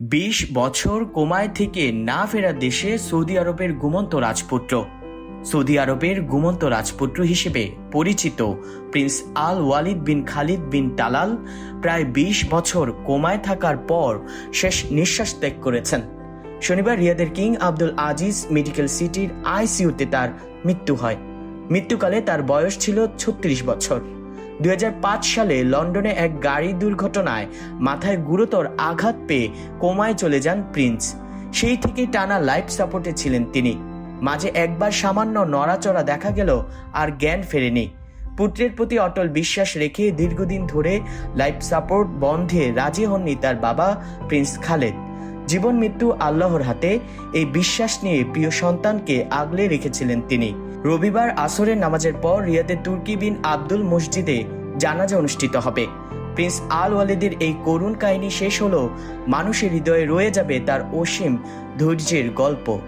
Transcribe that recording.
বিশ বছর কোমায় থেকে না ফেরা দেশে সৌদি আরবের গুমন্ত রাজপুত্র। সৌদি আরবের গুমন্ত রাজপুত্র হিসেবে পরিচিত Prince Al Waleed bin Khalid bin Talal প্রায় বিশ বছর কোমায় থাকার পর শেষ নিঃশ্বাস ত্যাগ করেছেন। শনিবার রিয়াদের কিং আব্দুল আজিজ মেডিকেল সিটির আইসিইউতে তার মৃত্যু হয়। মৃত্যুকালে তার বয়স ছিল ছত্রিশ বছর। দুই হাজার পাঁচ সালে লন্ডনে এক গাড়ি দুর্ঘটনায় মাথায় গুরুতর আঘাত পেয়ে কোমায় চলে যান প্রিন্স। সেই থেকে টানা লাইফ সাপোর্টে ছিলেন তিনি। মাঝে একবার সামান্য নড়াচড়া দেখা গেল আর জ্ঞান ফেরেনি। পুত্রের প্রতি অটল বিশ্বাস রেখে দীর্ঘদিন ধরে লাইফ সাপোর্ট বন্ধে রাজি হননি তার বাবা, প্রিন্স খালেদ। জীবন মৃত্যু আল্লাহর হাতে, এই বিশ্বাস নিয়ে প্রিয় সন্তানকে আগলে রেখেছিলেন তিনি। রবিবার আসরের নামাজের পর রিয়াদের তুর্কি বিন আব্দুল মসজিদে জানাজা অনুষ্ঠিত হবে। প্রিন্স আল ওয়ালিদের এই করুণ কাহিনী শেষ হলো মানুষের হৃদয়ে রয়ে যাবে তার অসীম ধৈর্যের গল্প।